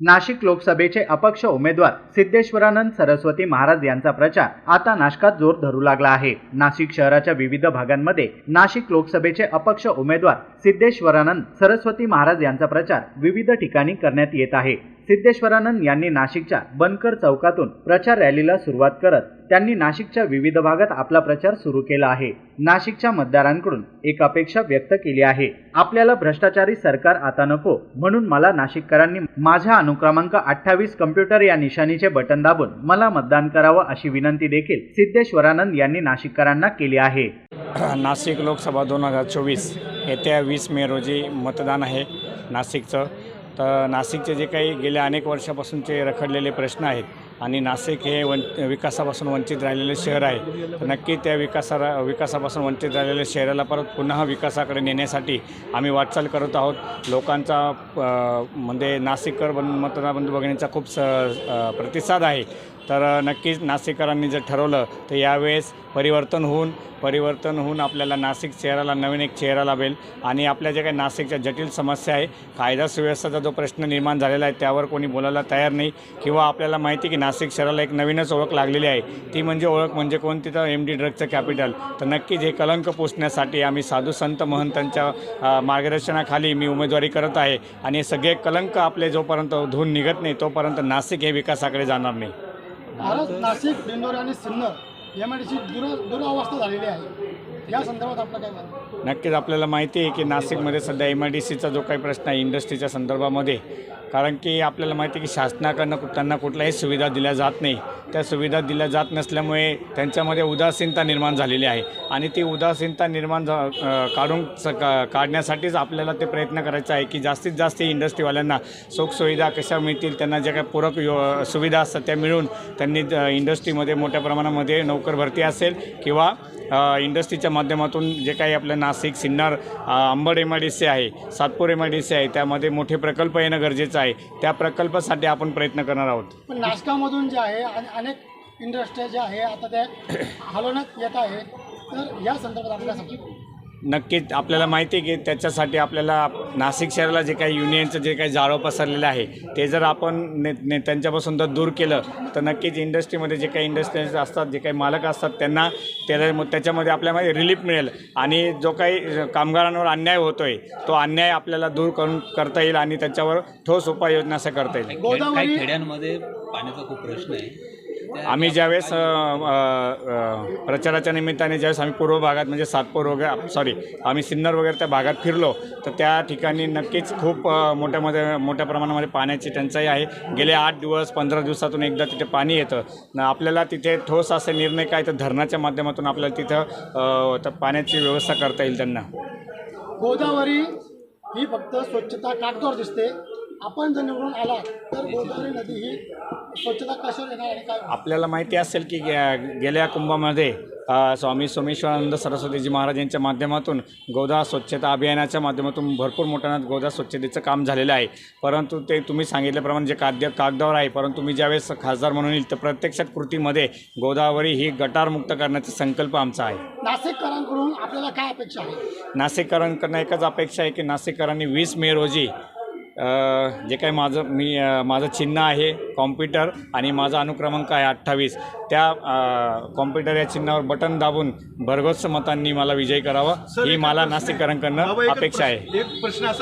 नाशिक लोकसभेचे अपक्ष उमेदवार सिद्धेश्वरानंद सरस्वती महाराज यांचा प्रचार आता नाशकात जोर धरू लागला आहे. नाशिक शहराच्या विविध भागांमध्ये नाशिक लोकसभेचे अपक्ष उमेदवार सिद्धेश्वरानंद सरस्वती महाराज यांचा प्रचार विविध ठिकाणी करण्यात येत आहे. सिद्धेश्वरानंद यांनी नाशिकच्या बनकर चौकातून प्रचार रॅलीला सुरुवात करत त्यांनी नाशिकच्या विविध भागात आपला प्रचार सुरू केला आहे. नाशिकच्या मतदारांकडून एक अपेक्षा व्यक्त केली आहे. आपल्याला भ्रष्टाचारी सरकार आता नको म्हणून मला नाशिककरांनी माझ्या अनुक्रमांक अठ्ठावीस कम्प्युटर या निशाणीचे बटन दाबून मला मतदान करावं अशी विनंती देखील सिद्धेश्वरानंद यांनी नाशिककरांना केली आहे. नाशिक लोकसभा दोन हजार चोवीस येत्या वीस मे रोजी मतदान आहे नाशिकचं. तर नाशिकचे जे काही गेल्या अनेक वर्षापासूनचे रखडलेले प्रश्न आहेत आणि नाशिक हे वन विकासापासून वंचित राहिलेले शहर आहे तर नक्की त्या विकासा विकासापासून वंचित राहिलेल्या शहराला परत पुन्हा विकासाकडे नेण्यासाठी आम्ही वाटचाल करत आहोत. लोकांचा म्हणजे नाशिककर बन मतदार बंधू भगिनींचा खूप स प्रतिसाद आहे. तर नक्कीच नाशिककरांनी जर ठरवलं तर यावेळेस परिवर्तन होऊन परिवर्तन होऊन आपल्याला नाशिक शहराला नवीन एक चेहरा लाभेल. आणि आपल्या ज्या काही नाशिकच्या जटिल समस्या आहे कायदा सुव्यवस्थेचा जो प्रश्न निर्माण झालेला आहे त्यावर कोणी बोलायला तयार नाही. किंवा आपल्याला माहिती की नाशिक शहराला एक नवीनच ओळख लागलेली आहे. ती म्हणजे ओळख म्हणजे कोण? तिथं एम डी ड्रगचं कॅपिटल तर नक्कीच हे कलंक पुसण्यासाठी आम्ही साधू संत महंतांच्या मार्गदर्शनाखाली मी उमेदवारी करत आहे. आणि हे सगळे कलंक आपले जोपर्यंत धुवून निघत नाही तोपर्यंत नाशिक हे विकासाकडे जाणार नाही. भारत नाशिक दिंडोरी आणि Sinnar M I D C दुर दुरावस्था झालेली आहे या संदर्भात आपलं काय मत नक्कीच आपल्याला माहिती आहे की नाशिकमध्ये सध्या एम आय डी सीचा जो काही प्रश्न आहे इंडस्ट्रीच्या संदर्भामध्ये कारण की आपल्याला माहिती आहे की शासनाकडनं कु- त्यांना कुठल्याही सुविधा दिल्या जात नाही. त्या सुविधा दिल्या जात नसल्यामुळे त्यांच्यामध्ये उदासीनता निर्माण झालेली आहे. आणि ती उदासीनता निर्माण झा काढून स का काढण्यासाठीच आपल्याला ते प्रयत्न करायचा आहे की जास्तीत जास्त इंडस्ट्रीवाल्यांना सुखसुविधा कशा मिळतील त्यांना ज्या काही पूरक यो सुविधा असतात त्या मिळून त्यांनी इंडस्ट्रीमध्ये मोठ्या प्रमाणामध्ये नोकर भरती असेल किंवा इंडस्ट्रीच्या माध्यमातून जे काही आपलं Nashik Sinnar Ambad M I D C आहे Satpur M I D C आहे त्यामध्ये मोठे प्रकल्प येणं गरजेचं आहे. त्या प्रकल्पासाठी आपण प्रयत्न करणार आहोत. पण नाशकामधून जे आहे अनेक इंडस्ट्री ज्या आहे आता त्या हलवण्यात येत आहे. तर या संदर्भात आपल्यासाठी नक्कीच आपल्याला माहिती आहे की त्याच्यासाठी आपल्याला नाशिक शहराला जे काही युनियनचं जे काही जाळं पसरलेलं आहे ते जर आपण ने ने त्यांच्यापासून जर दूर केलं तर नक्कीच इंडस्ट्रीमध्ये जे काही इंडस्ट्रीज असतात जे काही मालक असतात त्यांना त्याला त्याच्यामध्ये आपल्यामध्ये रिलीफ मिळेल. आणि जो काही कामगारांवर अन्याय होतो आहे तो अन्याय आपल्याला दूर करून करता येईल आणि त्याच्यावर ठोस उपाययोजना असं करता येईल. काही खेड्यांमध्ये पाण्याचा खूप प्रश्न आहे. आम्ही ज्यावेळेस प्रचाराच्या निमित्ताने ज्यावेळेस आम्ही पूर्व भागात म्हणजे सातपूर वगैरे सॉरी आम्ही सिन्नर वगैरे त्या भागात फिरलो तर त्या ठिकाणी नक्कीच खूप मोठ्यामध्ये मोठ्या प्रमाणामध्ये पाण्याची टंचाई आहे. गेले आठ दिवस पंधरा दिवसातून एकदा तिथे पाणी येतं. आपल्याला तिथे ठोस असे निर्णय काय तर धरणाच्या माध्यमातून आपल्याला तिथं पाण्याची व्यवस्था करता येईल त्यांना. गोदावरी ही फक्त स्वच्छता काटकोर दिसते. आपण जर निवडून आला तर गोदावरी नदी ही स्वच्छता कशावर येणार आणि काय? आपल्याला माहिती असेल की गे- गेल्या कुंभामध्ये अ, स्वामी सोमेश्वरानंद सरस्वतीजी महाराज यांच्या माध्यमातून गोदा स्वच्छता अभियानाच्या माध्यमातून भरपूर मोठ्यानं गोदा स्वच्छतेचं काम झालेलं आहे. परंतु ते तुम्ही सांगितल्याप्रमाणे जे काद्य कागदावर आहे परंतु मी ज्यावेळेस खासदार म्हणून येईल तर प्रत्यक्षात कृतीमध्ये गोदावरी ही गटारमुक्त करण्याचा संकल्प आमचा आहे. नाशिककरांकडून आपल्याला काय अपेक्षा आहे? नाशिककरांकडनं एकच अपेक्षा आहे की नाशिककरांनी वीस मे रोजी जे काही माझं मी माझं चिन्ह आहे कॉम्प्युटर आणि माझा अनुक्रमांक आहे अठ्ठावीस. त्या कॉम्प्युटर या चिन्हावर बटन दाबून भरघोस मतांनी मला विजयी करावं. ही मला नाशिककरांकडनं अपेक्षा आहे. एक प्रश्न असा